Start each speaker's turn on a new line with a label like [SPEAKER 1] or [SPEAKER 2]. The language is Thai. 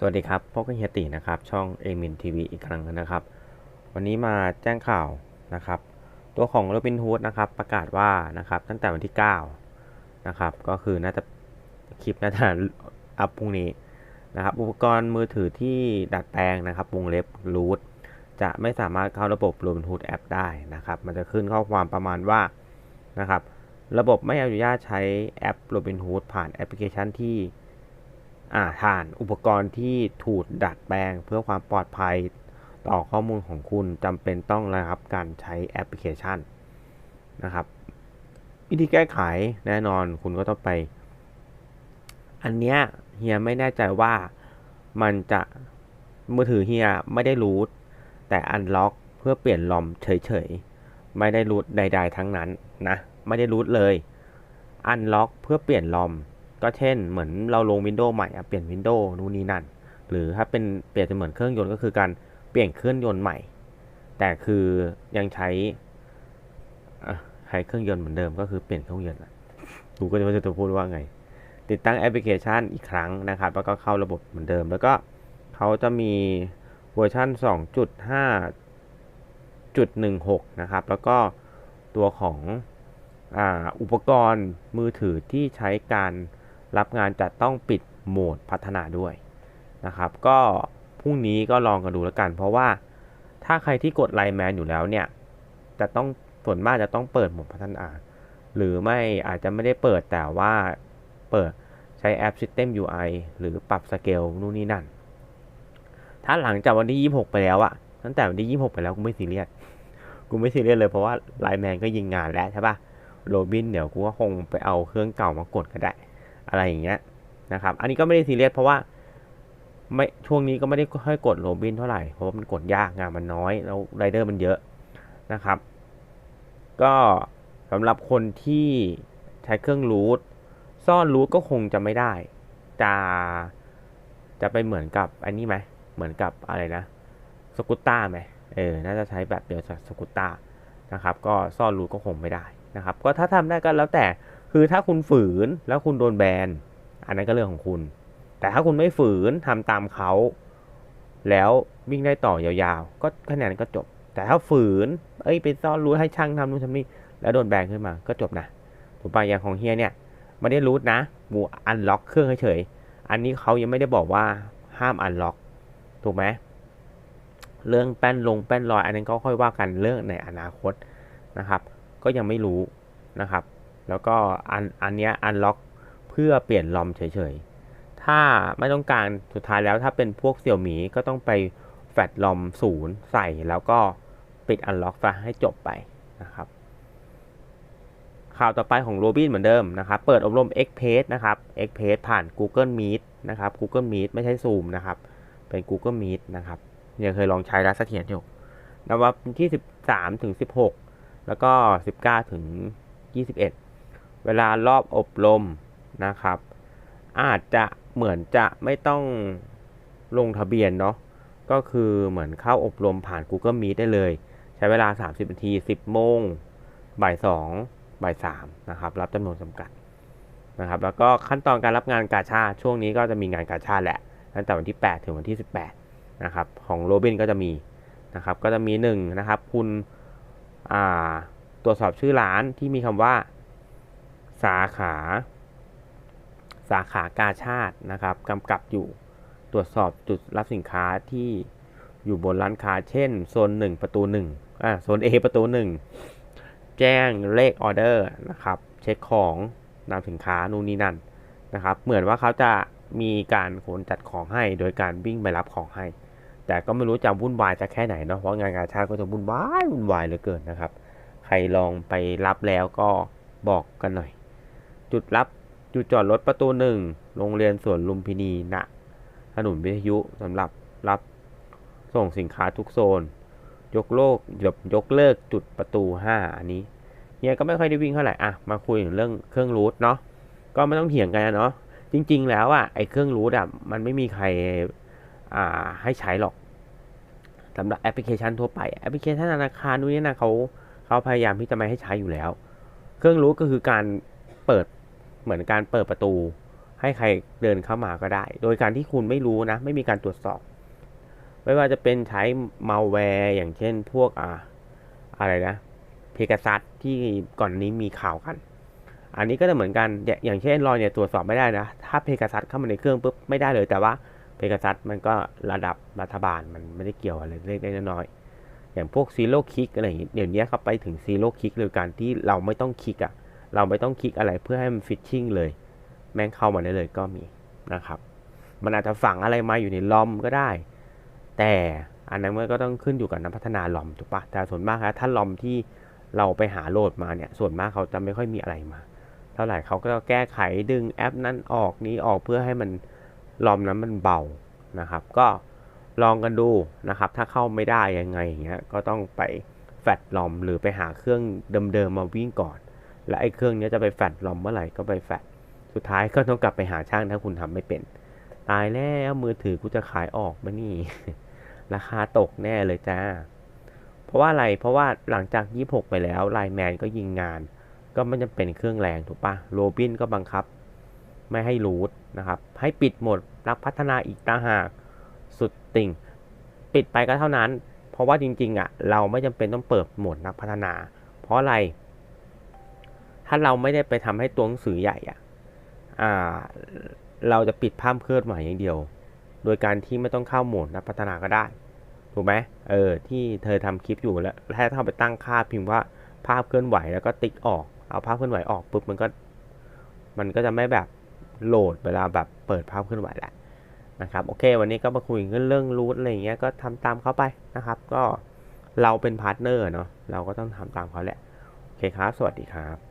[SPEAKER 1] สวัสดีครับพบกับเฮียตินะครับ ช่องเอมินทีวีอีกครั้งนะครับ วันนี้มาแจ้งข่าวนะครับ ตัวของโรบินฮูดนะครับ ประกาศว่านะครับตั้งแต่วันที่ 9 นะครับ ก็คือน่าจะคลิปน่าจะอัพพรุ่งนี้นะครับ อุปกรณ์มือถือที่ดัดแปลงนะครับวงเล็บรูทจะไม่สามารถเข้าระบบโรบินฮูดแอปได้นะครับ มันจะขึ้นข้อความประมาณว่านะครับ ระบบไม่อนุญาตใช้แอปโรบินฮูดผ่านแอปพลิเคชันที่ ฐานอุปกรณ์ที่ถูกดัดแปลงเพื่อความปลอดภัยต่อข้อมูลของคุณจำเป็นต้องนะครับการใช้แอปพลิเคชันนะครับ วิธีแก้ไขแน่นอนคุณก็ต้องไป อันเนี้ยเฮียไม่แน่ใจว่ามันจะมือถือเฮียไม่ได้รูทแต่อันล็อกเพื่อเปลี่ยนลอมเฉยๆ ไม่ได้รูทใด ๆ ทั้งนั้นนะ ไม่ได้รูทเลย อันล็อกเพื่อเปลี่ยนลอม ก็เช่นเหมือนเราลงวินโดว์ใหม่เปลี่ยนวินโดว์นู่นนี่นั่น หรือถ้าเป็นเปลี่ยนเหมือนเครื่องยนต์ก็คือการเปลี่ยนเครื่องยนต์ใหม่ แต่คือยังใช้ใช้เครื่องยนต์เหมือนเดิมก็คือเปลี่ยนเครื่องยนต์อะดูก็จะว่าจะพูดว่าไง ติดตั้งแอปพลิเคชันอีกครั้งนะครับแล้วก็เข้าระบบเหมือนเดิม แล้วก็เขาจะมีเวอร์ชัน2.5.16 นะครับ แล้วก็ตัวของออุปกรณ์มือถือที่ใช้การ รับงานจะต้องปิดโหมดพัฒนาด้วยนะครับ ก็พรุ่งนี้ก็ลองกันดูแล้วกัน เพราะว่าถ้าใครที่กดไลน์แมนอยู่แล้วเนี่ยจะต้องส่วนมากจะต้องเปิดโหมดพัฒนา หรือไม่อาจจะไม่ได้เปิดแต่ว่าเปิดใช้แอป System UI หรือปรับสเกลนู่นนี่นั่น ถ้าหลังจากวันที่ 26 ไปแล้วอะตั้งแต่วันที่ 26 ไปแล้วกูไม่ซีเรียสกูไม่ซีเรียสเลยเพราะว่าไลน์แมนก็ยิงงานแล้วใช่ปะโรบินเดี๋ยวกูก็คงไปเอาเครื่องเก่ามากดก็ได้ อะไรอย่างเงี้ยนะครับ อันนี้ก็ไม่ได้ซีเรียสเพราะว่าไม่ช่วงนี้ก็ไม่ได้ค่อยกดโรบินเท่าไหร่เพราะามันกดยากงานมันน้อยแล้วไรเดอร์มันเยอะนะครับ ก็สำหรับคนที่ใช้เครื่องรูทซ่อนรูทก็คงจะไม่ได้ จะจะไปเหมือนกับอันนี้ไหมเหมือนกับอะไรนะสกุตต้าไหมเออน่าจะใช้แบบเดียวกับสกุตต้านะครับ ก็ซ่อนรูทก็คงไม่ได้นะครับ ก็ถ้าทำได้ก็แล้วแต่ คือถ้าคุณฝืนแล้วคุณโดนแบน อันนั้นก็เรื่องของคุณ แต่ถ้าคุณไม่ฝืนทำตามเขา แล้ววิ่งได้ต่อยาวๆ ก็คะแนนก็จบ แต่ถ้าฝืน เอ้ยไปซ่อนรูทให้ช่างทำนู่นทำนี่ แล้วโดนแบนขึ้นมา ก็จบนะ ถูกปะอย่างของเฮียเนี่ยไม่ได้รูทนะบูอันล็อกเครื่องเฉยๆ อันนี้เขายังไม่ได้บอกว่าห้ามอันล็อก ถูกไหมเรื่องแป้นลงแป้นลอย อันนั้นก็ค่อยว่ากันเรื่องในอนาคตนะครับ ก็ยังไม่รู้นะครับ แล้วก็อันอันเนี้ยอันล็อกเพื่อเปลี่ยนลอมเฉยๆ ถ้าไม่ต้องการสุดท้ายแล้วถ้าเป็นพวกเสี่ยวหมีก็ต้องไปแฟดลอมศูนย์ใส่แล้วก็ปิดอันล็อกซะให้จบไปนะครับ ข่าวต่อไปของโรบินเหมือนเดิมนะครับ เปิดอบรม x p a g e นะครับ x p a g e ผ่าน Google Meet นะครับ Google Meet ไม่ใช่ Zoom นะครับ เป็น Google Meet นะครับยังเคยลองใช้แล้วเสถียรอยู่นะว่าที่ 13 ถึง 16 แล้วก็ 19 ถึง 21 เวลารอบอบรมนะครับ อาจจะเหมือนจะไม่ต้องลงทะเบียนเนาะก็คือเหมือนเข้าอบรมผ่าน Google Meet ได้เลย ใช้เวลา 30นาที 10 โมงบ่าย2บ่าย3นะครับ รับจำนวนจำกัดนะครับ แล้วก็ขั้นตอนการรับงานกาชาช่วงนี้ก็จะมีงานกาชาแหละตั้งแต่วันที่ 8 ถึงวันที่ 18 นะครับ ของโรบินก็จะมีนะครับ ก็จะมี1นะครับ คุณตรวจสอบชื่อร้านที่มีคำว่า สาขา สาขากาชาดนะครับกำกับอยู่ตรวจสอบจุดรับสินค้าที่อยู่บนร้านค้า เช่นโซน 1 ประตู1อ่าโซน A ประตู 1 แจ้งเลขออเดอร์นะครับเช็คของนำสินค้านู่นนี่นั่นนะครับเหมือนว่าเขาจะมีการขนจัดของให้โดยการวิ่งไปรับของให้ แต่ก็ไม่รู้จะวุ่นวายจะแค่ไหนเนาะเพราะงานกาชาดก็จะวุ่นวายวุ่นวายเหลือเกินนะครับ ใครลองไปรับแล้วก็บอกกันหน่อย จุดรับจุดจอดรถประตูหนึ่งโรงเรียนสวนลุมพินีณถนนวิทยุสำหรับรับส่งสินค้าทุกโซน ยกโลกยกยกเลิกจุดประตู 5 อันนี้เฮียก็ไม่ค่อยได้วิ่งเท่าไหร่อะมาคุยถึงเรื่องเครื่องรูทเนาะก็ไม่ต้องเถียงกันนะเนาะจริง ๆ แล้วอะไอ้เครื่องรูทอะมันไม่มีใครอ่าให้ใช้หรอกสำหรับแอปพลิเคชันทั่วไปแอปพลิเคชันธนาคารนู้นนี่นะเขาเขาพยายามที่จะไม่ให้ใช้อยู่แล้ว เครื่องรูทก็คือการเปิด เหมือนการเปิดประตู ให้ใครเดินเข้ามาก็ได้ โดยการที่คุณไม่รู้นะ ไม่มีการตรวจสอบ ไม่ว่าจะเป็นใช้มาแวร์อย่างเช่นพวกอ่าอะไรนะเพก a ซัสที่ก่อนนี้มีข่าวกัน อันนี้ก็จะเหมือนกันอย่างเช่นรอยเนี่ยตรวจสอบไม่ได้นะ ถ้าเพก a ซัสเข้ามาในเครื่องปุ๊บไม่ได้เลย แต่ว่าเพก a ซัสมันก็ระดับรัฐบาลมันไม่ได้เกี่ยวอะไรเล็กๆน้อยๆอย่างพวกซีโร่คิกอะไรอย่างเงี้ยเดี๋ยวนี้เขาไปถึงซีโร่คิกเลยการที่เราไม่ต้องคลิกอะ เราไม่ต้องคลิกอะไรเพื่อให้มันฟิชชิ่งเลย แม่งเข้ามาได้เลยก็มีนะครับ มันอาจจะฝังอะไรมาอยู่ในลอมก็ได้ แต่อันนั้นมันก็ต้องขึ้นอยู่กับนักพัฒนาลอมถูกปะแต่ส่วนมากครับถ้าลอมที่เราไปหาโหลดมาเนี่ยส่วนมากเขาจะไม่ค่อยมีอะไรมา เท่าไหร่เขาก็แก้ไขดึงแอปนั้นออกนี้ออกเพื่อให้มันลอมนั้นมันเบานะครับ ก็ลองกันดูนะครับ ถ้าเข้าไม่ได้ยังไงอย่างเงี้ยก็ต้องไปแฟดลอมหรือไปหาเครื่องเดิมๆมาวิ่งก่อน และไอ้เครื่องนี้จะไปแฟดลอมเมื่อไหร่ก็ไปแฟดสุดท้ายก็ต้องกลับไปหาช่างถ้าคุณทำไม่เป็น ตายแล้วมือถือกูจะขายออกมานี่ ราคาตกแน่เลยจ้า เพราะว่าอะไรเพราะว่าหลังจาก 26 ไปแล้วไลแมนก็ยิงงาน ก็ไม่จำเป็นเครื่องแรงถูกปะโรบินก็บังคับ ไม่ให้รูทนะครับ ให้ปิดหมดนักพัฒนาอีกต่างหากสุดติ่ง ปิดไปก็เท่านั้น เพราะว่าจริงๆอะ เราไม่จำเป็นต้องเปิดโหมดนักพัฒนา เพราะอะไร ถ้าเราไม่ได้ไปทำให้ตัวหนังสือใหญ่อะอ่า เราจะปิดภาพเคลื่อนไหวอย่างเดียว โดยการที่ไม่ต้องเข้าโหมดนักพัฒนาก็ได้ ถูกไหมเออ ที่เธอทำคลิปอยู่แล้วถ้าเข้าไปตั้งค่าพิมพ์ว่าภาพเคลื่อนไหวแล้วก็ติ๊กออก เอาภาพเคลื่อนไหวออกปุ๊บมันก็ มันก็จะไม่แบบโหลดเวลาแบบเปิดภาพเคลื่อนไหวแหละนะครับโอเค วันนี้ก็มาคุยเรื่องรูทอะไรเงี้ยก็ทำตามเขาไปนะครับ ก็เราเป็นพาร์ทเนอร์เนาะเราก็ต้องทำตามเขาแหละ โอเคครับ สวัสดีครับ